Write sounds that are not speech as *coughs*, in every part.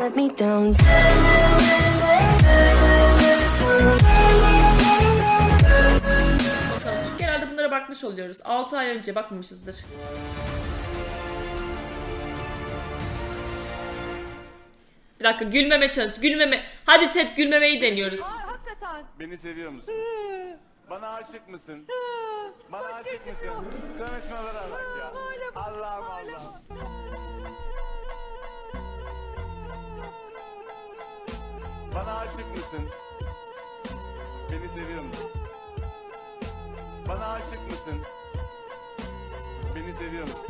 let me down. Bakalım. Genelde bunlara bakmış oluyoruz. 6 ay önce bakmamışızdır. Bir dakika gülmeme çalış. Gülmeme. Hadi chat gülmemeyi deniyoruz. Hakikaten. Beni seviyor musun? Bana aşık mısın? Bana aşık mısın? Konuşmalara bak ya. Bak, Allah'ım Bana aşık mısın? Beni seviyor musun? Bana aşık mısın? Beni seviyor musun?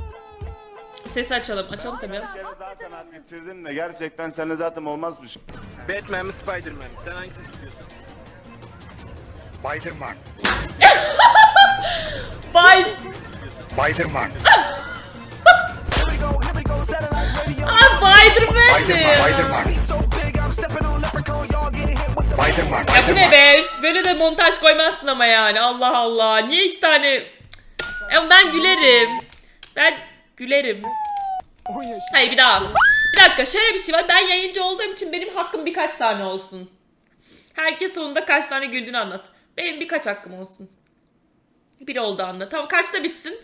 Sesi açalım. Açalım tabii. Bir kere daha kanat getirdim de gerçekten seninle zaten olmazmış. Batman mi Spiderman mi? Sen hangisini istiyorsun? Spiderman. *laughs* Bye. Spiderman. Aa *laughs* Spider-Man mi? Spiderman. Spiderman. Ya bu ne be? Böyle de montaj koymazsın ama yani. Allah Allah. Niye iki tane... Ama ben gülerim. Ben gülerim. Hayır bir daha. Bir dakika şöyle bir şey var. Ben yayıncı olduğum için benim hakkım birkaç tane olsun. Herkes sonunda kaç tane güldüğünü anlasın. Benim birkaç hakkım olsun. Bir oldu anda. Tamam kaçta bitsin?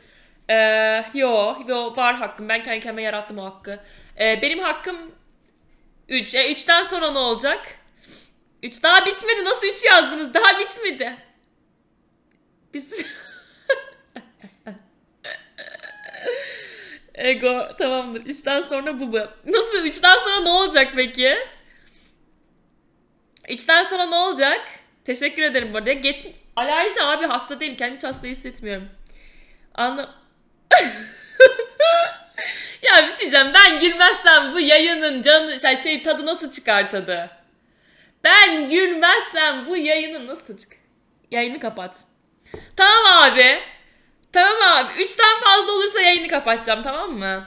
Ee, yo, yo var hakkım. Ben kendi kendime yarattım o hakkı. Ee, benim hakkım 3. E 3'ten sonra ne olacak? 3 daha bitmedi. Nasıl 3 yazdınız? Daha bitmedi. Biz... *laughs* Ego tamamdır. 3'ten sonra bu bu. Nasıl? 3'ten sonra ne olacak peki? 3'ten sonra ne olacak? Teşekkür ederim bu arada. Geç... Alerji abi hasta değil. Kendimi hiç hasta hissetmiyorum. Anla... *laughs* ya bir şey diyeceğim. Ben gülmezsem bu yayının canı şey, şey tadı nasıl çıkar tadı? Ben gülmezsem bu yayını nasıl çık? Yayını kapat. Tamam abi. Tamam abi. Üçten fazla olursa yayını kapatacağım tamam mı?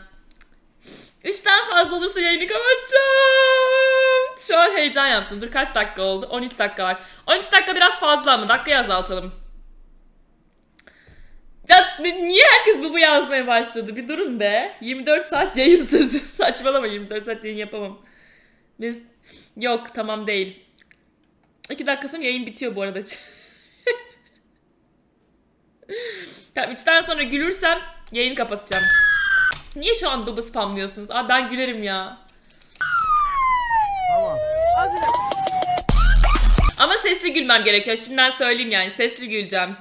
Üçten fazla olursa yayını kapatacağım. Şu an heyecan yaptım. Dur kaç dakika oldu? 13 dakika var. 13 dakika biraz fazla ama dakikayı azaltalım. Ya niye herkes bu bu yazmaya başladı? Bir durun be. 24 saat yayın sözü. *laughs* Saçmalama 24 saat yayın yapamam. Biz... Yok tamam değil. 2 dakika sonra yayın bitiyor bu arada. *laughs* tamam 3'ten sonra gülürsem yayını kapatacağım. Niye şu an dubu spamlıyorsunuz? Abi ben gülerim ya. Ama sesli gülmem gerekiyor. Şimdiden söyleyeyim yani. Sesli güleceğim.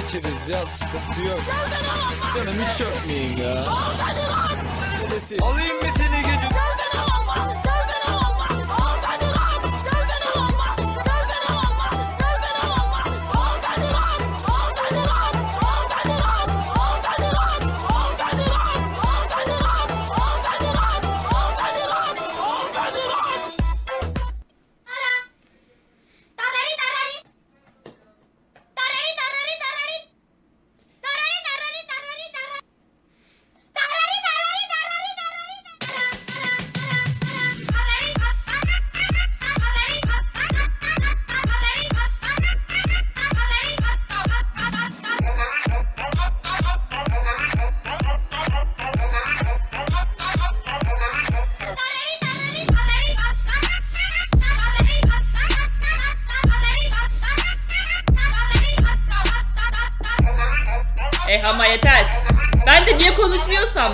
geçiriz ya sıkıntı yok. Canım hiç çökmeyin ya. Alayım mı seni gece? Ama yeter. Ben de niye konuşmuyorsam.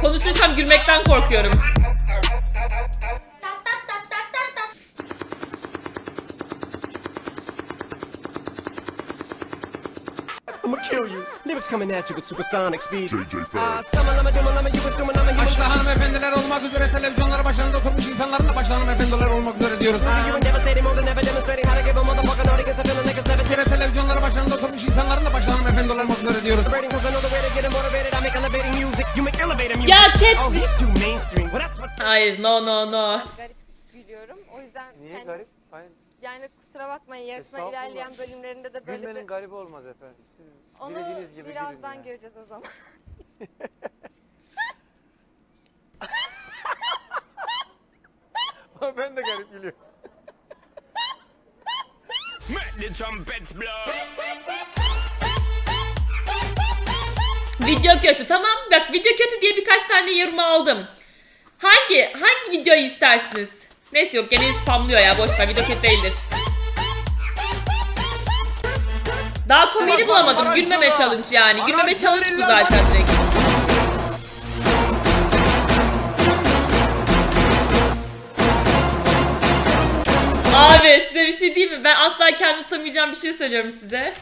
Konuşursam gülmekten korkuyorum. I'ma kill you. Lyrics coming at you with supersonic speed. JJ Fast. Başta hanımefendiler olmak üzere televizyonlar başlarında oturmuş insanların da başta hanımefendiler olmak üzere diyoruz. Bir kere başlarında oturmuş insanların da başta hanımefendiler olmak üzere diyoruz. Ya chat biz... Hayır no no no. Kusura bakmayın yarışma Estağfurullah. ilerleyen bölümlerinde de böyle Gülmenin bir garip olmaz efendim. Siz onu dilediğiniz gibi gülün birazdan yani. göreceğiz o zaman. *laughs* ben de garip gülüyorum. the trumpets blow. Video kötü tamam. Bak video kötü diye birkaç tane yorum aldım. Hangi hangi videoyu istersiniz? Neyse yok gene spamlıyor ya boş ver video kötü değildir. Daha komedi bulamadım. Gülmeme challenge yani. Gülmeme challenge bu zaten direkt. Abi size bir şey diyeyim mi? Ben asla kendimi tutamayacağım bir şey söylüyorum size.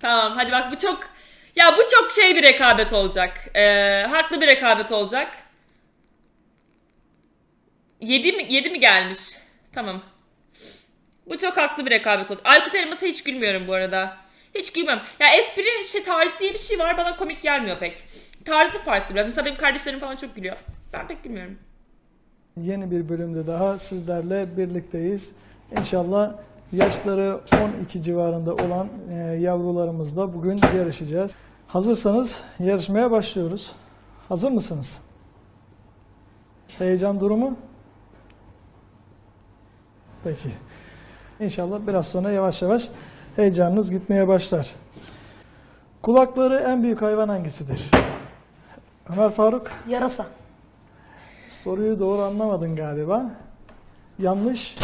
Tamam hadi bak bu çok ya bu çok şey bir rekabet olacak. Ee, haklı bir rekabet olacak. 7 mi 7 mi gelmiş? Tamam. Bu çok haklı bir rekabet olacak. Aykut Elmas'a hiç gülmüyorum bu arada. Hiç gülmüyorum. Ya espri şey tarzı diye bir şey var bana komik gelmiyor pek. Tarzı farklı biraz. Mesela benim kardeşlerim falan çok gülüyor. Ben pek gülmüyorum. Yeni bir bölümde daha sizlerle birlikteyiz. İnşallah yaşları 12 civarında olan e, yavrularımızla bugün yarışacağız. Hazırsanız yarışmaya başlıyoruz. Hazır mısınız? Heyecan durumu? Peki. İnşallah biraz sonra yavaş yavaş heyecanınız gitmeye başlar. Kulakları en büyük hayvan hangisidir? Ömer Faruk? Yarasa. Soruyu doğru anlamadın galiba. Yanlış.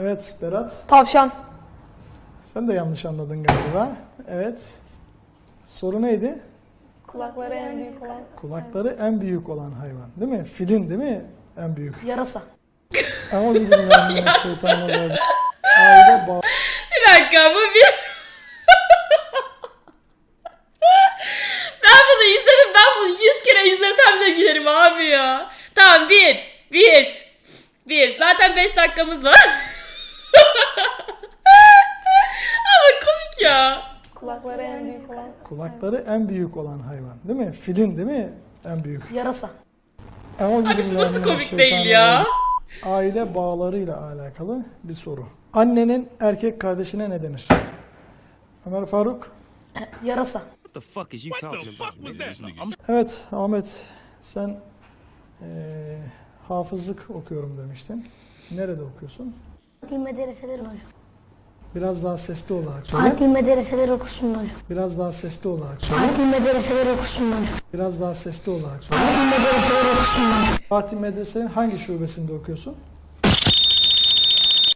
Evet Berat. Tavşan. Sen de yanlış anladın galiba. Evet. Soru neydi? Kulakları en büyük olan. Kulakları en büyük olan hayvan. Değil mi? Filin değil mi? En büyük. Yarasa. Ama bir şeytanlar Aile bağ. Bir dakika bu bir... ben bunu izledim. Ben bunu 100 kere izlesem de gülerim abi ya. Tamam bir. Bir. Bir. Zaten 5 dakikamız var. *laughs* Ama komik ya. Kulakları en büyük olan. Kulakları en büyük olan hayvan. Değil mi? Filin değil mi? En büyük. Yarasa. Ama Abi şu nasıl komik değil ya? Aile bağlarıyla alakalı bir soru. Annenin erkek kardeşine ne denir? Ömer Faruk. *coughs* Yarasa. What the fuck is you talking about? man? Evet Ahmet sen eee, hafızlık okuyorum demiştin. Nerede okuyorsun? Adli medreseler hocam. Biraz daha sesli olarak söyle. Adli medreseler okusun hocam. Biraz daha sesli olarak söyle. Adli medreseler okusun hocam. Biraz daha sesli olarak söyle. Adli medreseler okusun hocam. Fatih Medrese'nin hangi şubesinde okuyorsun?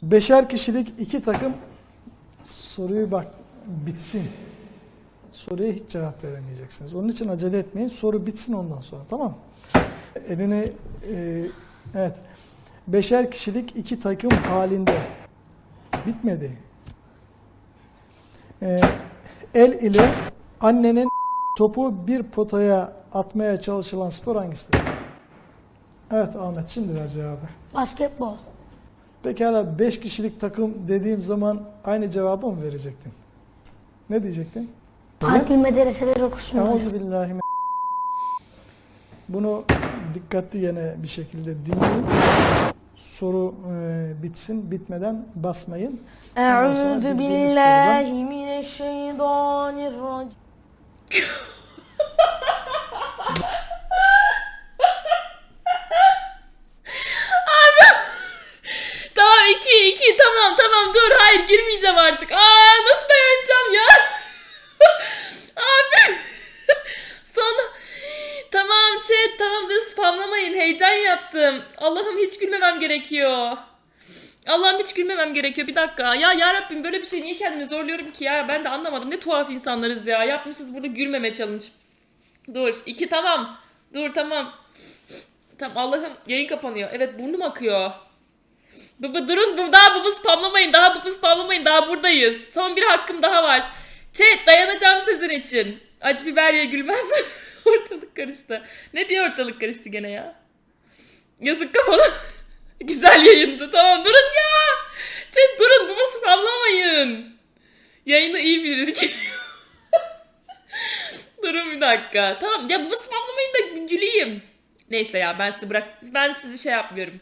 Beşer kişilik iki takım soruyu bak bitsin. Soruya hiç cevap veremeyeceksiniz. Onun için acele etmeyin. Soru bitsin ondan sonra tamam mı? Elini e, evet. Beşer kişilik iki takım halinde bitmedi. E, el ile annenin topu bir potaya atmaya çalışılan spor hangisidir? Evet Ahmet şimdi ver cevabı. Basketbol. Pekala 5 kişilik takım dediğim zaman aynı cevabı mı verecektin? Ne diyecektin? Adli medreseler okusun hocam. Euzu billahi min- Bunu dikkatli yine bir şekilde dinleyin. Soru e, bitsin, bitmeden basmayın. Bildiğiniz billahi mineşşeytanirracim. *laughs* Tamam iki iki tamam tamam dur hayır girmeyeceğim artık. Aa nasıl dayanacağım ya? Abi. Sonra tamam chat tamam dur spamlamayın heyecan yaptım. Allah'ım hiç gülmemem gerekiyor. Allah'ım hiç gülmemem gerekiyor bir dakika. Ya ya Rabbim böyle bir şey niye kendimi zorluyorum ki ya? Ben de anlamadım. Ne tuhaf insanlarız ya. Yapmışız burada gülmeme challenge. Dur iki tamam. Dur tamam. Tamam Allah'ım yayın kapanıyor. Evet burnum akıyor. Baba durun bu daha baba spamlamayın daha baba spamlamayın daha buradayız. Son bir hakkım daha var. Chat dayanacağım sizin için. Acı biber ye gülmez. *laughs* ortalık karıştı. Ne diye ortalık karıştı gene ya? Yazık kafana. *laughs* Güzel yayındı. Tamam durun ya. Chat durun baba spamlamayın. Yayını iyi bilirdik. *laughs* durun bir dakika. Tamam ya baba spamlamayın da güleyim. Neyse ya ben sizi bırak ben sizi şey yapmıyorum.